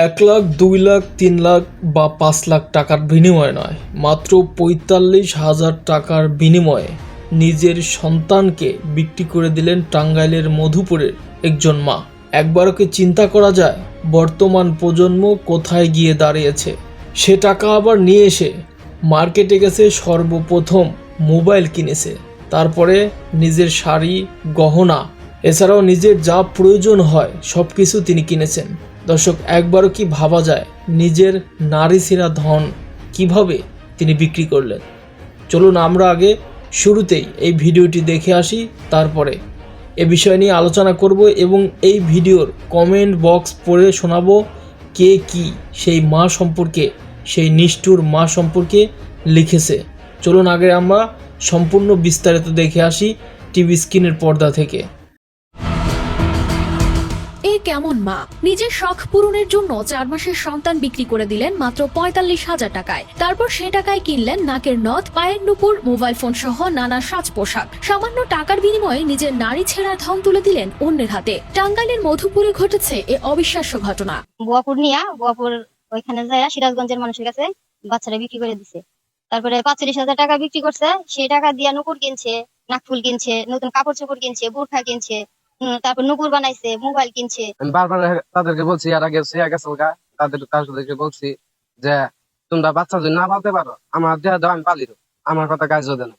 এক লাখ, দুই লাখ, তিন লাখ বা পাঁচ লাখ টাকার বিনিময়ে নয়, মাত্র পঁয়তাল্লিশ হাজার টাকার বিনিময়ে নিজের সন্তানকে বিক্রি করে দিলেন টাঙ্গাইলের মধুপুরের একজন মা। একবারও কি চিন্তা করা যায়, বর্তমান প্রজন্ম কোথায় গিয়ে দাঁড়িয়েছে? সে টাকা আবার নিয়ে এসে মার্কেটে গেছে, সর্বপ্রথম মোবাইল কিনেছে। তারপরে নিজের শাড়ি, গহনা, এছাড়াও নিজের যা প্রয়োজন হয় সব কিছু তিনি কিনেছেন। দর্শক, একবারও কি ভাবা যায় নিজের নারী সিরা ধন কীভাবে তিনি বিক্রি করলেন? চলুন আমরা আগে শুরুতেই এই ভিডিওটি দেখে আসি, তারপরে এ বিষয় নিয়ে আলোচনা করব এবং এই ভিডিওর কমেন্ট বক্স পড়ে শোনাবো কে কি সেই মা সম্পর্কে, সেই নিষ্ঠুর মা সম্পর্কে লিখেছে। চলুন আগে আমরা সম্পূর্ণ বিস্তারিত দেখে আসি টিভি স্ক্রিনের পর্দা থেকে। এ কেমন মা? নিজের শখ পূরণের জন্য চার মাসের সন্তান বিক্রি করে দিলেন মাত্র পঁয়তাল্লিশ হাজার টাকায়। তারপর সে টাকায় কিনলেন নাকের নথ, পায়ের নুপুর, মোবাইল ফোন সহ নানা সাজ পোশাক। সামান্য টাকার বিনিময়ে নিজের নারী ছেঁড়ার ধন তুলে দিলেন অন্যের হাতে। টাঙ্গাইলের মধুপুরে ঘটেছে এ অবিশ্বাস্য ঘটনা। বুয়াপুর নিয়া, বুয়াপুর ওইখানে যায় সিরাজগঞ্জের মানুষের কাছে বাচ্চারা বিক্রি করে দিছে। তারপরে পাঁচচল্লিশ হাজার টাকা বিক্রি করছে, সেই টাকা দিয়া নুপুর কিনছে নাকফুল কিনছে, নতুন কাপড় চোপড় কিনছে, বোরখা কিনছে তারপর নুপুর বানাইছে, মোবাইল কিনছে। বারবার তাদেরকে বলছি আর আগে সে গেছে গা তাদের তাদেরকে বলছি যে, তোমরা বাচ্চা যদি না পালতে পারো, আমার দেহ দাও, আমি পালি দেবো। আমার কথা কাজ দেয় না।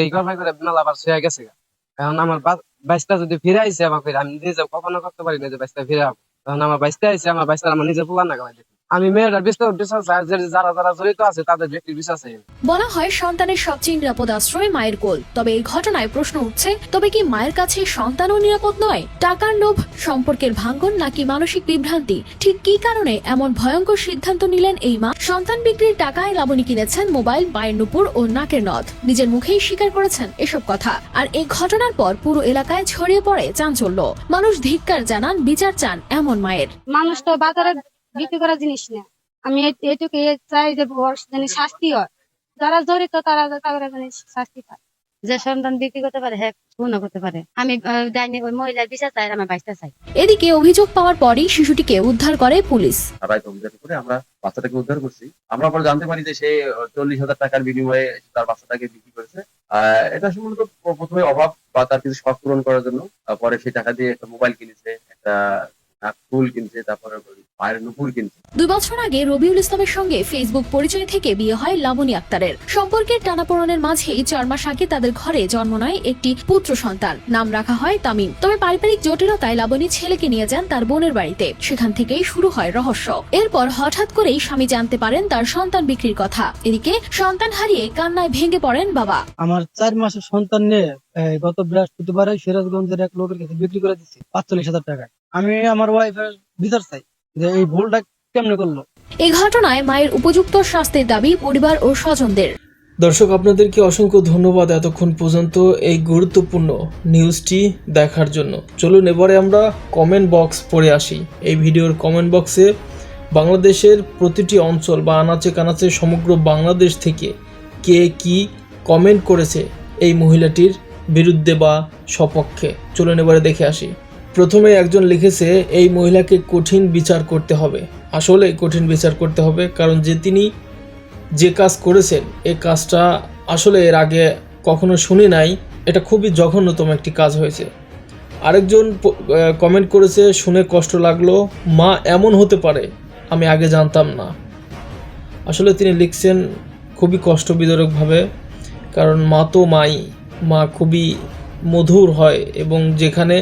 এই- গল্প করে মেলা আবার সে গেছে এখন আমার বাইশটা যদি ফিরে আইসে আমাকে, আমি নিজে কখনো করতে পারি না যে বাইশটা ফিরে তখন আমার বাইশটা আইসে আমার বাইশটা আমার নিজে পুলান না আমি মেয়েরা বিশ্বাস যারা যারা জড়িত আছে তাদের ব্যক্তির বিশ্বাস আছে। বলা হয় সন্তানের সবচেয়ে নিরাপদ আশ্রয় মায়ের কোল। তবে এই ঘটনায় প্রশ্ন উঠছে তবে কি মায়ের কাছে সন্তানও নিরাপদ নয়? টাকার লোভ সম্পর্কের ভাঙ্গন নাকি মানসিক বিভ্রান্তি? ঠিক কি কারণে এমন ভয়ঙ্কর সিদ্ধান্ত নিলেন এই মা? সন্তান বিক্রির টাকায় লাবণী কিনেছেন মোবাইল পায়ের নুপুর ও নাকের নথ। নিজের মুখেই স্বীকার করেছেন এসব কথা। আর এই ঘটনার পর পুরো এলাকায় ছড়িয়ে পড়ে চাঞ্চল্য। মানুষ ধিক্কার জানান বিচার চান এমন মায়ের। মানুষ তো বাজারে বিক্রি করার জিনিস না। আমি এইটুকু চাই যে যেন শাস্তি হয়। যারা জড়িত তারা তারা যেন শাস্তি পায়। যে সন্তান বিক্রি করতে পারে হ্যাঁ পূর্ণ করতে পারে। আমি ডাইনি ওই মহিলার বিচার চাই আমার বাইশটা চাই। এদিকে অভিযোগ পাওয়ার পরই শিশুটিকে উদ্ধার করে পুলিশ। অভিযোগ করে আমরা বাচ্চাটাকে উদ্ধার করছি। আমরা পরে জানতে পারি যে সে চল্লিশ হাজার টাকার বিনিময়ে তার বাচ্চাটাকে বিক্রি করেছে। আহ, এটা মূলত প্রথমে অভাব বা তার কিছু শখ পূরণ করার জন্য। পরে সেই টাকা দিয়ে একটা মোবাইল কিনেছে একটা ফুল কিনছে তারপরে পায়ের নুপুর কিনছে। দুই বছর আগে রবিউল ইসলামের সঙ্গে ফেসবুক পরিচয় থেকে বিয়ে হয় লাবণী আক্তারের। সম্পর্কের টানাপোড়নের মাঝেই চার মাস আগে তাদের ঘরে জন্ম নেয় একটি পুত্র সন্তান। নাম রাখা হয় তামিম। তবে পারিবারিক জটিলতায় লাবণী ছেলেকে নিয়ে যান তার বোনের বাড়িতে। সেখান থেকেই শুরু হয় রহস্য। এরপর হঠাৎ করেই স্বামী জানতে পারেন তার সন্তান বিক্রির কথা। এদিকে সন্তান হারিয়ে কান্নায় ভেঙে পড়েন বাবা। আমার চার মাসের সন্তান নিয়ে গত বৃহস্পতিবারে সিরাজগঞ্জের এক লোকের কাছে বিক্রি করে দিচ্ছি পাঁচচল্লিশ হাজার টাকায়। আমি আমার ওয়াইফের বিচার চাই যে এই ভুলটা কেমনে করল। এই ঘটনায় মায়ের উপযুক্ত শাস্তির দাবি পরিবার ও স্বজনদের। দর্শক আপনাদেরকে অসংখ্য ধন্যবাদ এতক্ষণ পর্যন্ত এই গুরুত্বপূর্ণ নিউজটি দেখার জন্য। চলুন এবারে আমরা কমেন্ট বক্স পড়ে আসি। এই ভিডিওর কমেন্ট বক্সে বাংলাদেশের প্রতিটি অঞ্চল বা আনাচে কানাচে সমগ্র বাংলাদেশ থেকে কে কি কমেন্ট করেছে এই মহিলাটির বিরুদ্ধে বা সপক্ষে। চলুন এবারে দেখে আসি। প্রথমে একজন লিখেছে, এই মহিলাকে কঠিন বিচার করতে হবে। আসলে কঠিন বিচার করতে হবে, কারণ যে তিনি যে কাজ করেছেন এই কাজটা আসলে এর আগে কখনো শুনি নাই। এটা খুবই জঘন্যতম একটি কাজ হয়েছে। আরেকজন কমেন্ট করেছে, শুনে কষ্ট লাগল। মা এমন হতে পারে, আমি আগে জানতাম না। আসলে তিনি লিখছেন খুবই কষ্ট কষ্টবিদারকভাবে, কারণ মা তো মাই। মা খুবই মধুর হয় এবং যেখানে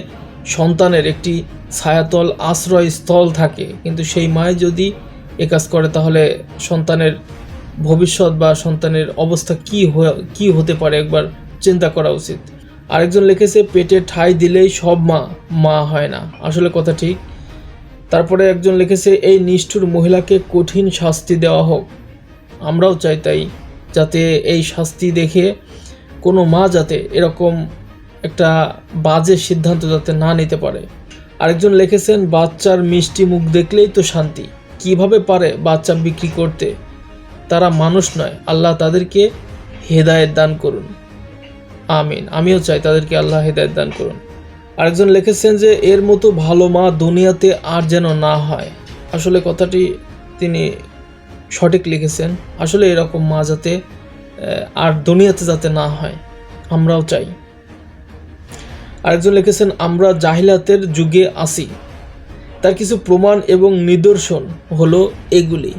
সন্তানের একটি ছায়াতল আশ্রয়স্থল থাকে। কিন্তু সেই মায় যদি এ কাজ করে, তাহলে সন্তানের ভবিষ্যৎ বা সন্তানের অবস্থা কি কি হতে পারে একবার চিন্তা করা উচিত। আরেকজন লিখেছে, পেটে ঠাই দিলেই সব মা মা হয় না। আসলে কথা ঠিক। তারপরে একজন লিখেছে, এই নিষ্ঠুর মহিলাকে কঠিন শাস্তি দেওয়া হোক। আমরাও চাই তাই, যাতে এই শাস্তি দেখে কোনো মা যাতে এরকম একটা বাজে সিদ্ধান্ত যাতে না নিতে পারে। আরেকজন লিখেছেন, বাচ্চার মিষ্টি মুখ দেখলেই তো শান্তি। কীভাবে পারে বাচ্চা বিক্রি করতে? তারা মানুষ নয়, আল্লাহ তাদেরকে হেদায়েত দান করুন। আমিন, আমিও চাই তাদেরকে আল্লাহ হেদায়েত দান করুন। আরেকজন লিখেছেন যে, এর মতো ভালো মা দুনিয়াতে আর যেন না হয়। আসলে কথাটি তিনি সঠিক লিখেছেন, আসলে এরকম মা যাতে আর দুনিয়াতে যাতে না হয়, আমরাও চাই। আরেকজন লিখেছেন, আমরা জাহিলাতের যুগে আসি তার কিছু প্রমাণ এবং নিদর্শন হলো এগুলি।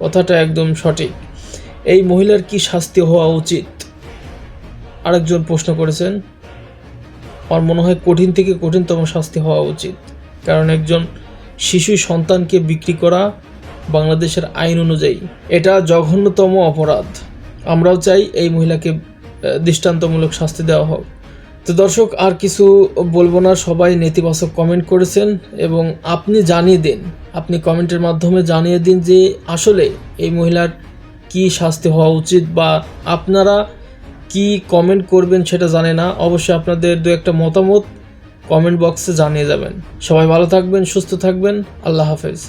কথাটা একদম সঠিক। এই মহিলার কি শাস্তি হওয়া উচিত? আরেকজন প্রশ্ন করেছেন, আমার মনে হয় কঠিন থেকে কঠিনতম শাস্তি হওয়া উচিত। কারণ একজন শিশু সন্তানকে বিক্রি করা বাংলাদেশের আইন অনুযায়ী, এটা জঘন্যতম অপরাধ। আমরাও চাই এই মহিলাকে দৃষ্টান্তমূলক শাস্তি দেওয়া হোক। তো দর্শক, আর কিছু বলব না, সবাই নেতিবাচক কমেন্ট করেছেন এবং আপনি জানিয়ে দিন, আপনি কমেন্টের মাধ্যমে জানিয়ে দিন যে আসলে এই মহিলার কি শাস্তি হওয়া উচিত বা আপনারা কি কমেন্ট করবেন সেটা জানে না, অবশ্যই আপনাদের দু একটা মতামত কমেন্ট বক্সে জানিয়ে যাবেন। সবাই ভালো থাকবেন, সুস্থ থাকবেন, আল্লাহ হাফেজ।